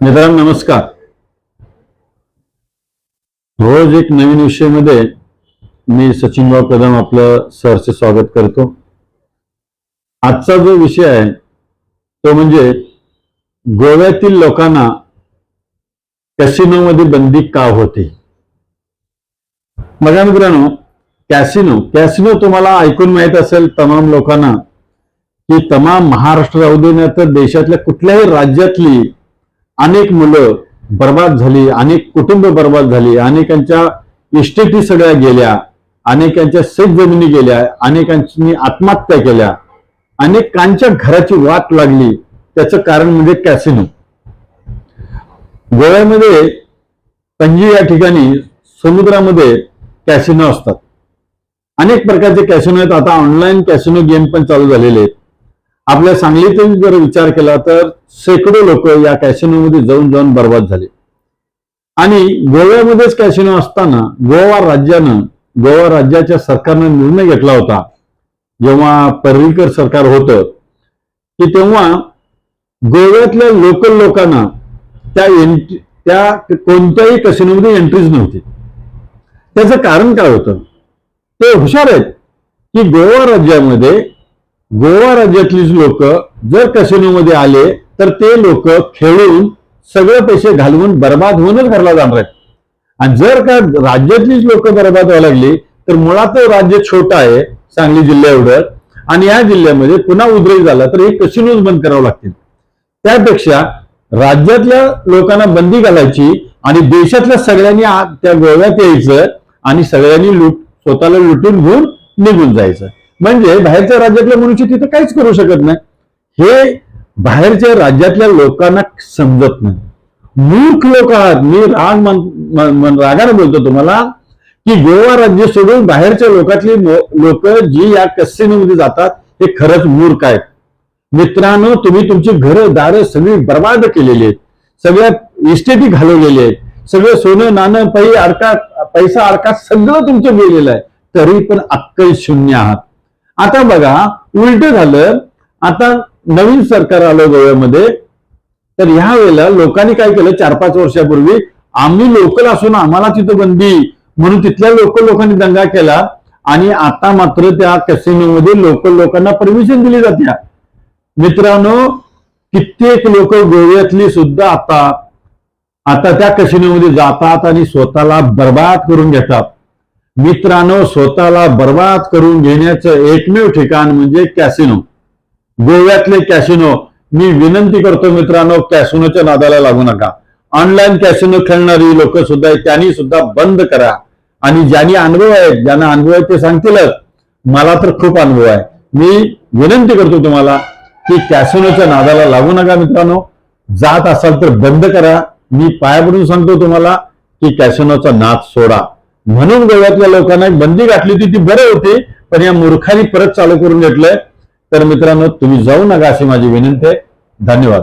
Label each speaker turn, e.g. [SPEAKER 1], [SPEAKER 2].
[SPEAKER 1] मित्रांनो नमस्कार. रोज एक नवीन विषयामध्ये मी सचिनभाऊ कदम आपलं सरचे स्वागत करतो. आजचा जो विषय आहे तो म्हणजे गोव्यातील लोकांना कॅसिनोमध्ये बंदी का होते? बघा मित्रांनो कॅसिनो कॅसिनो तुम्हाला ऐकून माहीत असेल तमाम लोकांना की तमाम महाराष्ट्र राहू दे तर देशातल्या कुठल्याही राज्यातली अनेक मुलं बर्बाद झाली अनेक कुटुंब बर्बाद झाली अनेकांच्या इस्टेटी सगळ्या गेल्या अनेकांच्या शेत जमिनी गेल्या अनेकांनी आत्महत्या केल्या अनेकांच्या घराची वाट लागली. त्याचं कारण म्हणजे कॅसिनो. गोव्यामध्ये पणजी या ठिकाणी समुद्रामध्ये कॅसिनो असतात. अनेक प्रकारचे कॅसिनो आहेत. आता ऑनलाईन कॅसिनो गेम पण चालू झालेले आहेत. आपल्या सांगलीतून जर विचार केला तर शेकडो लोक या कॅसिनोमध्ये जाऊन जाऊन बर्बाद झाले. आणि गोव्यामध्येच कॅसिनो असताना गोवा राज्यानं गोवा राज्याच्या सरकारनं निर्णय घेतला होता जेव्हा पर्रिकर सरकार होतं की तेव्हा गोव्यातल्या लोकल लोकांना त्या एंट्री त्या कोणत्याही कॅसिनोमध्ये एंट्रीज नव्हती. त्याचं कारण काय होतं? ते हुशार आहेत की गोवा राज्यामध्ये गोवा राज्यातलीच लोक जर कसिनोमध्ये आले तर ते लोक खेळून सगळे पैसे घालवून बर्बाद होऊनच घरला जाणार आहेत. आणि जर का राज्यातलीच लोक बर्बाद व्हायला लागली तर मुळात राज्य छोटं आहे सांगली जिल्ह्या एवढं आणि या जिल्ह्यामध्ये पुन्हा उद्रेक झाला तर हे कसिनोज बंद करावं लागतील? त्यापेक्षा राज्यातल्या लोकांना बंदी घालायची आणि देशातल्या सगळ्यांनी त्या गोव्यात यायचं आणि सगळ्यांनी लूट स्वतःला लुटून घेऊन निघून जायचं. म्हणजे बाहेरच्या राज्यातल्या मनुष्य तिथं काहीच करू शकत नाही. हे बाहेरच्या राज्यातल्या लोकांना समजत नाही. मूर्ख लोक आहात. मी राग मन- रागाने बोलतो तुम्हाला की गोवा राज्य सोडून बाहेरच्या लोकातली लोक जी या कसिनोमध्ये जातात हे खरंच मूर्ख आहेत. मित्रांनो तुम्ही तुमची घरं दारं सगळी बर्बाद केलेली आहेत. सगळ्या इस्टेटी घालवलेली आहेत. सगळं सोनं नाणं पै अडका पैसा अडका सगळं तुमचं गेलेलं आहे. तरी पण अक्कल शून्य आहात. आता बघा उलट झालं आता नवीन सरकार आलं गोव्यामध्ये तर ह्या वेळेला लोकांनी काय केलं चार पाच वर्षापूर्वी आम्ही लोकल असून आम्हाला तिथं बंदी म्हणून तिथल्या लोकल लोकांनी दंगा केला आणि आता मात्र त्या कॅसिनोमध्ये लोकल लोकांना परमिशन दिली जाते. मित्रांनो कित्येक लोक गोव्यातली सुद्धा आता आता त्या कसिनोमध्ये जातात आणि स्वतःला बर्बाद करून घेतात. मित्रांनो स्वतःला बर्बाद करून घेण्याचं एकमेव ठिकाण म्हणजे कॅसिनो. गोव्यातले कॅसिनो. मी विनंती करतो मित्रांनो कॅसिनोच्या नादाला लागू नका. ऑनलाईन कॅसिनो खेळणारी लोक सुद्धा आहेत, त्यांनी सुद्धा बंद करा. आणि ज्यांनी अनुभव आहेत ज्यांना अनुभव आहे ते सांगतीलच. मला तर खूप अनुभव आहे. मी विनंती करतो तुम्हाला की कॅसिनोच्या नादाला लागू नका मित्रांनो. जात असाल तर बंद करा. मी पायापडून सांगतो तुम्हाला की कॅसिनोचा नाद सोडा. म्हणून गोव्यातल्या लोकांना एक बंदी घातली होती ती बरं होती पण या मूर्खांनी परत चालू करून घेतलंय. तर मित्रांनो तुम्ही जाऊ नका अशी माझी विनंती आहे. धन्यवाद.